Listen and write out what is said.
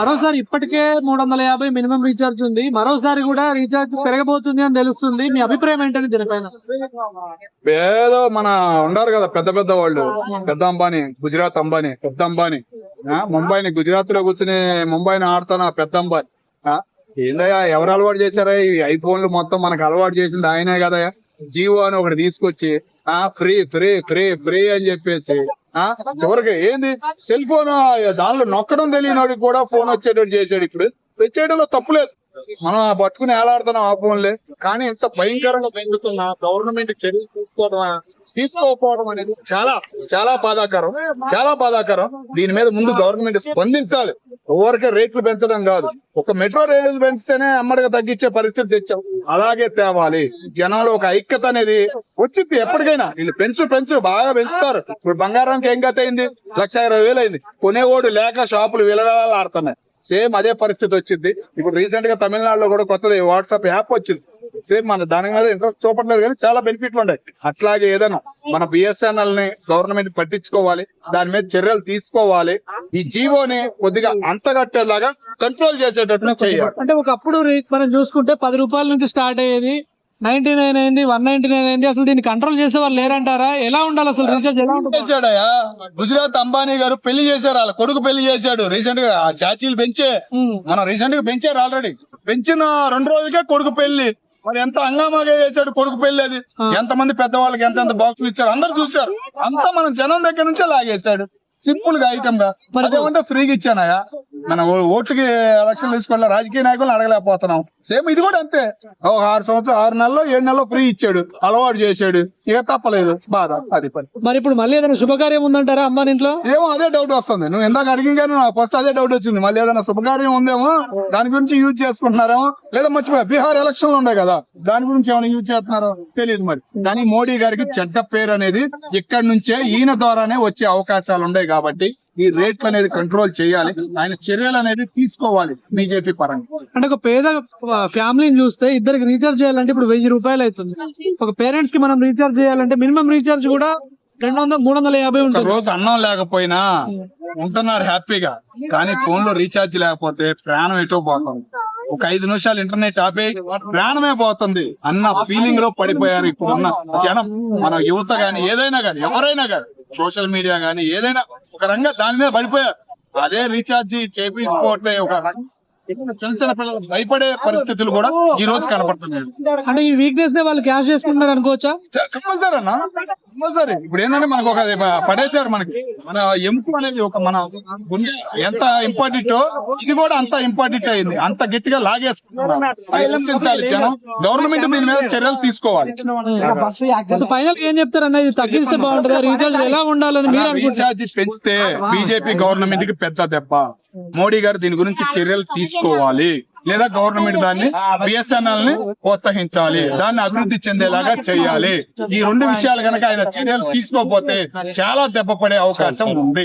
మరోసారి ఇప్పటికే మూడు వందల యాభై మినిమం రీఛార్జ్ ఉంది. మరోసారి కూడా రీఛార్జ్ పెరగబోతుంది అని తెలుస్తుంది. మీ అభిప్రాయం ఏంటని దీనిపైన? ఏదో మన ఉండారు కదా పెద్ద పెద్ద వాళ్ళు. పెద్ద అంబానీ గుజరాత్ అంబానీ పెద్ద అంబానీ. ఆ, ముంబైని గుజరాత్లో కూర్చుని ముంబైని ఆడుతున్న పెద్ద అంబానీ. ఆ, ఏందయ్యా ఎవరు అలవాటు చేశారా? ఈ ఐఫోన్లు మొత్తం మనకు అలవాటు చేసింది ఆయనే కదయ్యా. జియో అని ఒకటి తీసుకొచ్చి ఆ ఫ్రీ ఫ్రీ ఫ్రీ ఫ్రీ అని చెప్పేసి చివరికి ఏంది? సెల్ ఫోన్ దానిలో నొక్కడం తెలియనోడికి కూడా ఫోన్ వచ్చేటట్టు చేశాడు ఇప్పుడు. వచ్చేయడంలో తప్పులేదు మనం ఆ పట్టుకుని ఏలాడుతున్నాం ఆ ఫోన్లే. కానీ ఇంత భయంకరంగా పెంచుతున్నా గవర్నమెంట్ చర్యలు తీసుకోవడం తీసుకోకపోవడం అనేది చాలా చాలా బాధాకరం. చాలా బాధాకరం. దీని మీద ముందు గవర్నమెంట్ స్పందించాలి. ఊరికే రేట్లు పెంచడం కాదు. ఒక మెట్రో రైలు పెంచితేనే అమ్మడిగా తగ్గించే పరిస్థితి తెచ్చాం. అలాగే తేవాలి. జనాలు ఒక ఐక్యత అనేది వచ్చింది ఎప్పటికైనా. వీళ్ళు పెంచు పెంచు బాగా పెంచుతారు. ఇప్పుడు బంగారానికి ఏం గత అయింది? లక్ష ఇరవై వేలు అయింది. కొనేవాడు లేక షాపులు విలవిలాడుతున్నాయి సేమ్ అదే పరిస్థితి వచ్చింది. ఇప్పుడు రీసెంట్గా తమిళనాడులో కూడా కొత్తది వాట్సాప్ యాప్ వచ్చింది. సేమ్ మన దాని మీద ఇంట్రెస్ట్ చూపట్లేదు కానీ చాలా బెనిఫిట్లు ఉన్నాయి. అట్లాగే ఏదైనా మన బిఎస్ఎన్ఎల్ని గవర్నమెంట్ పట్టించుకోవాలి దాని మీద చర్యలు తీసుకోవాలి ఈ జీవోని కొద్దిగా అంతగట్టేలాగా కంట్రోల్ చేసేటట్లు చేయాలి. అంటే ఒకప్పుడు మనం చూసుకుంటే పది రూపాయల నుంచి స్టార్ట్ అయ్యేది నైన్టీ నైన్ అయింది వన్ నైన్టీ నైన్ అయింది అసలు దీన్ని కంట్రోల్ చేసే వాళ్ళు లేరంటారా? ఎలా ఉండాలి అసలు రీఛార్జ్ ఎలా ఉంటుంది? చేశాడయ్యా. గుజరాత్ అంబానీ గారు పెళ్ళి చేశారు వాళ్ళ కొడుకు పెళ్ళి చేశాడు. రీసెంట్గా ఆ చాచీలు పెంచే. మనం రీసెంట్గా పెంచారు ఆల్రెడీ పెంచిన రెండు రోజులకే కొడుకు పెళ్ళి. మరి ఎంత హంగామాగా చేశాడు కొడుకు పెళ్ళి అది? ఆ. ఎంత మంది పెద్దవాళ్ళకి ఎంత ఎంత బాక్సులు ఇచ్చారు? అందరు చూశారు. అంతా మనం జనం దగ్గర నుంచే లాగేశాడు. సింపుల్గా ఐటమ్గా. అదేమంటే ఫ్రీగా ఇచ్చానయా మన ఓట్లకి ఎలక్షన్ తీసుకోవాలి రాజకీయ నాయకులను అడగలేకపోతున్నాం. సేమ్ ఇది కూడా అంతే. ఒక ఆరు సంవత్సరం ఆరు నెలల్లో ఏడు నెలల్లో ఫ్రీ ఇచ్చాడు. అలవాటు చేశాడు. ఇక తప్పలేదు. బాధ. అది పని. మరి ఇప్పుడు మళ్ళీ ఏదైనా శుభకార్యం ఉందంటారా అమ్మాని ఇంట్లో? ఏమో అదే డౌట్ వస్తుంది. నువ్వు ఇందాక అడిగిన కానీ నాకు ఫస్ట్ అదే డౌట్ వచ్చింది. మళ్ళీ ఏదైనా శుభకార్యం ఉందేమో దాని గురించి యూజ్ చేసుకుంటున్నారేమో లేదా మర్చిపోయా బీహార్ ఎలక్షన్లు ఉన్నాయి కదా దాని గురించి ఏమైనా యూజ్ చేస్తున్నారో తెలియదు మరి. కానీ మోడీ గారికి చెడ్డ పేరు అనేది ఇక్కడి నుంచే ఈయన ద్వారానే వచ్చే అవకాశాలు ఉన్నాయి కాబట్టి ఈ రేట్లు అనేది కంట్రోల్ చేయాలి. ఆయన చర్యలు అనేది తీసుకోవాలి బీజేపీ పరంగా. అంటే ఒక పేద ఫ్యామిలీని చూస్తే ఇద్దరికి రీఛార్జ్ చేయాలంటే ఇప్పుడు వెయ్యి రూపాయలు అవుతుంది. ఒక పేరెంట్స్కి మనం రీఛార్జ్ చేయాలంటే మినిమం రీఛార్జ్ కూడా రెండు వందల మూడు వందల యాభై ఉంటుంది. రోజు అన్నం లేకపోయినా ఉంటున్నారు హ్యాపీగా. కానీ ఫోన్లో రీఛార్జ్ లేకపోతే ప్రాణం ఎటో పోతుంది. ఒక ఐదు నిమిషాలు ఇంటర్నెట్ ఆపే ప్రాణమే పోతుంది. అన్న ఫీలింగ్లో పడిపోయారు ఇప్పుడున్న జనం. మన యువత గాని ఏదైనా గాని ఎవరైనా గాని సోషల్ మీడియా గాని ఏదైనా ఒక రంగా దాని మీద పడిపోయారు అదే రీఛార్జ్ చేపించుకోవట్లే ఒక రంగం. చిన్న చిన్న పిల్లలు భయపడే పరిస్థితులు కూడా ఈ రోజు కనపడుతున్నాయి. అంటే ఈ వీక్నెస్ నే వాళ్ళు క్యాష్ చేసుకుంటున్నారు అనుకోవచ్చా? కంపల్సరీ అన్న కంపల్సరీ. ఇప్పుడు ఏంటంటే మనకు ఒక పడేశారు మనకి. మన ఎముక అనేది ఒక మన గుండె ఎంత ఇంపార్టెంట్ ఇది కూడా అంత ఇంపార్టెంట్ అయింది. అంత గట్టిగా గుర్తించాలి జనం. గవర్నమెంట్ దీని మీద చర్యలు తీసుకోవాలి. ఫైనల్ ఏం చెప్తారన్న ఇది తగ్గిస్తే బాగుంటుందా? రీఛార్జ్ ఎలా ఉండాలని రీఛార్జ్ పెంచితే బీజేపీ గవర్నమెంట్కి పెద్ద దెబ్బ. మోడీ గారు దీని గురించి చర్యలు తీసుకోవాలి. లేదా గవర్నమెంట్ దాన్ని బిఎస్ఎన్ఎల్ని ప్రోత్సహించాలి. దాన్ని అభివృద్ధి చెందేలాగా చేయాలి. ఈ రెండు విషయాలు కనుక ఆయన చర్యలు తీసుకోకపోతే చాలా దెబ్బ పడే అవకాశం ఉంది.